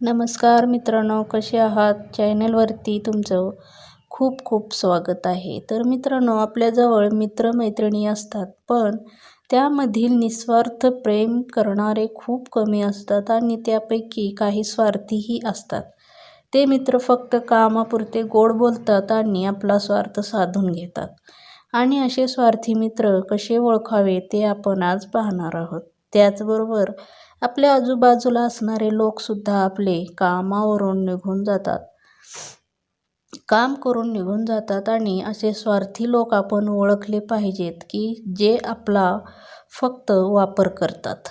नमस्कार मित्रांनो कसे आहात? चॅनलवरती तुमचं खूप खूप स्वागत आहे. तर मित्रांनो आपल्याजवळ मित्रमैत्रिणी असतात पण त्यामधील निस्वार्थ प्रेम करणारे खूप कमी असतात आणि त्यापैकी काही स्वार्थीही असतात. ते मित्र फक्त कामापुरते गोड बोलतात आणि आपला स्वार्थ साधून घेतात. आणि असे स्वार्थी मित्र कसे ओळखावे ते आपण आज पाहणार आहोत. त्याचबरोबर आपल्या आजूबाजूला असणारे लोकसुद्धा आपले कामावरून निघून जातात. काम करून निघून जातात आणि असे स्वार्थी लोक आपण ओळखले पाहिजेत की जे आपला फक्त वापर करतात.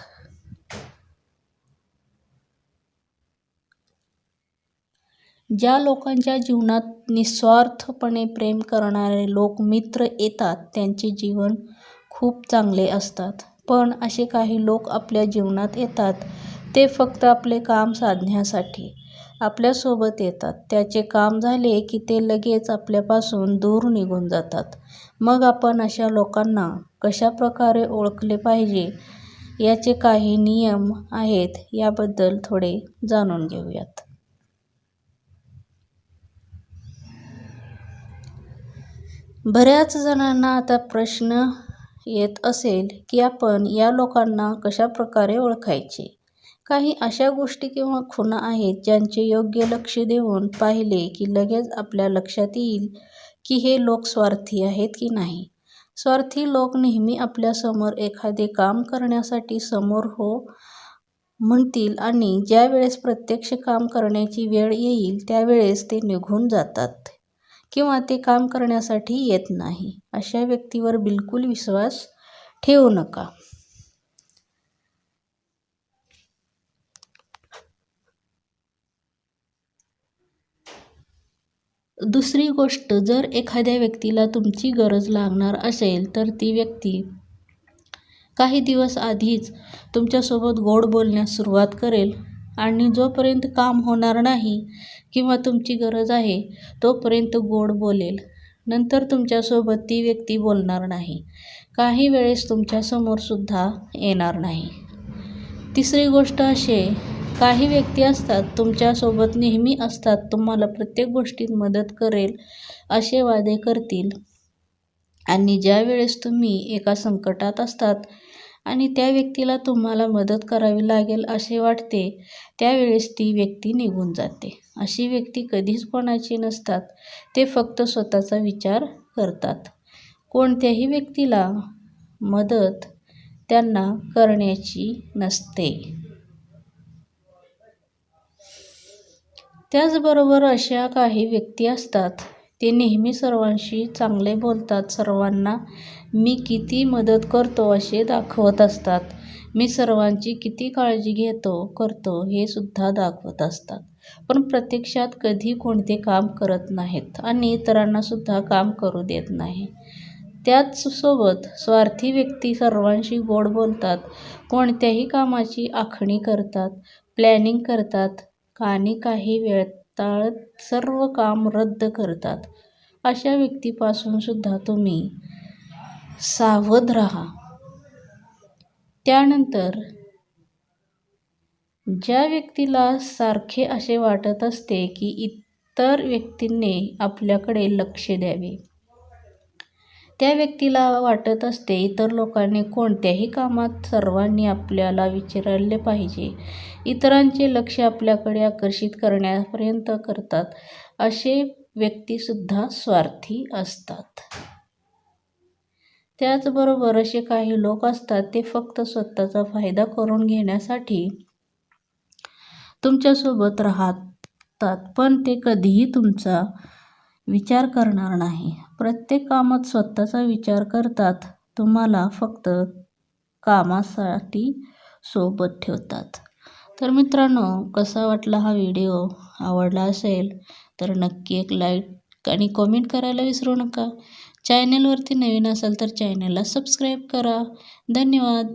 ज्या लोकांच्या जीवनात निस्वार्थपणे प्रेम करणारे लोक मित्र येतात त्यांचे जीवन खूप चांगले असतात. पण असे काही लोक आपल्या जीवनात येतात. ते फक्त आपले काम साधण्यासाठी आपल्यासोबत येतात. त्याचे काम झाले की ते लगेच आपल्यापासून दूर निघून जातात. मग आपण अशा लोकांना कशा प्रकारे ओळखले पाहिजे? याचे काही नियम आहेत याबद्दल थोडे जाणून घेऊयात. बऱ्याच जणांना आता प्रश्न येत असेल की आपण या लोकांना कशा प्रकारे ओळखायचे? काही अशा गोष्टी किंवा खुणा आहेत ज्यांचे योग्य लक्ष देऊन पाहिले की लगेच आपल्या लक्षात येईल की हे लोक स्वार्थी आहेत की नाही. स्वार्थी लोक नेहमी आपल्यासमोर एखादे काम करण्यासाठी समोर हो म्हणतील आणि ज्यावेळेस प्रत्यक्ष काम करण्याची वेळ येईल त्यावेळेस ते निघून जातात. किंवा ते काम करण्यासाठी येत नाही अशा व्यक्तीवर बिलकुल विश्वास ठेवू नका. दुसरी गोष्ट जर एखाद्या व्यक्तीला तुमची गरज लागणार असेल तर ती व्यक्ती काही दिवस आधीच तुमच्यासोबत गोड बोलण्यास सुरुवात करेल. आणि जोपर्यंत काम होणार नाही किंवा तुमची गरज आहे तोपर्यंत गोड बोलेल. नंतर तुमच्यासोबत ती व्यक्ती बोलणार नाही. काही वेळेस तुमच्यासमोरसुद्धा येणार नाही. तिसरी गोष्ट अशी आहे काही व्यक्ती असतात तुमच्यासोबत नेहमी असतात तुम्हाला प्रत्येक गोष्टीत मदत करेल असे वादे करतील. आणि ज्या वेळेस तुम्ही एका संकटात असतात आणि त्या व्यक्तीला तुम्हाला मदत करावी लागेल असे वाटते त्यावेळेस ती व्यक्ती निघून जाते. अशी व्यक्ती कधीच कोणाची नसतात ते फक्त स्वतःचा विचार करतात. कोणत्याही व्यक्तीला मदत त्यांना करण्याची नसते. त्याचबरोबर अशा काही व्यक्ती असतात ते नेहमी सर्वांशी चांगले बोलतात. सर्वांना मी किती मदत करतो असे दाखवत असतात. मी सर्वांची किती काळजी घेतो करतो हे सुद्धा दाखवत असतात. पण प्रत्यक्षात कधी कोणते काम करत नाहीत आणि इतरांनासुद्धा काम करू देत नाही. त्याचसोबत स्वार्थी व्यक्ती सर्वांशी गोड बोलतात. कोणत्याही कामाची आखणी करतात प्लॅनिंग करतात. आणि काही वेळ वेळात सर्व काम रद्द करतात. अशा व्यक्तीपासून सुद्धा तुम्ही सावध राहा. त्यानंतर ज्या व्यक्तीला सारखे असे वाटत असते की इतर व्यक्तींनी आपल्याकडे लक्ष द्यावे त्या व्यक्तीला वाटत असते इतर लोकांनी कोणत्याही कामात सर्वांनी आपल्याला विचारले पाहिजे. इतरांचे लक्ष आपल्याकडे आकर्षित करण्यापर्यंत करतात असे व्यक्तीसुद्धा स्वार्थी असतात. त्याचबरोबर असे काही लोक असतात ते फक्त स्वतःचा फायदा करून घेण्यासाठी तुमच्यासोबत राहतात पण ते कधीही तुमचा विचार करणार नाही. प्रत्येक कामात स्वतःचा विचार करतात. तुम्हाला फक्त कामासाठी सोबत ठेवतात. तर मित्रांनो कसा वाटला हा व्हिडिओ? आवडला असेल तर नक्की एक लाईक आणि कॉमेंट करायला विसरू नका. चॅनलवरती नवीन असाल तर चॅनलला सबस्क्राईब करा. धन्यवाद.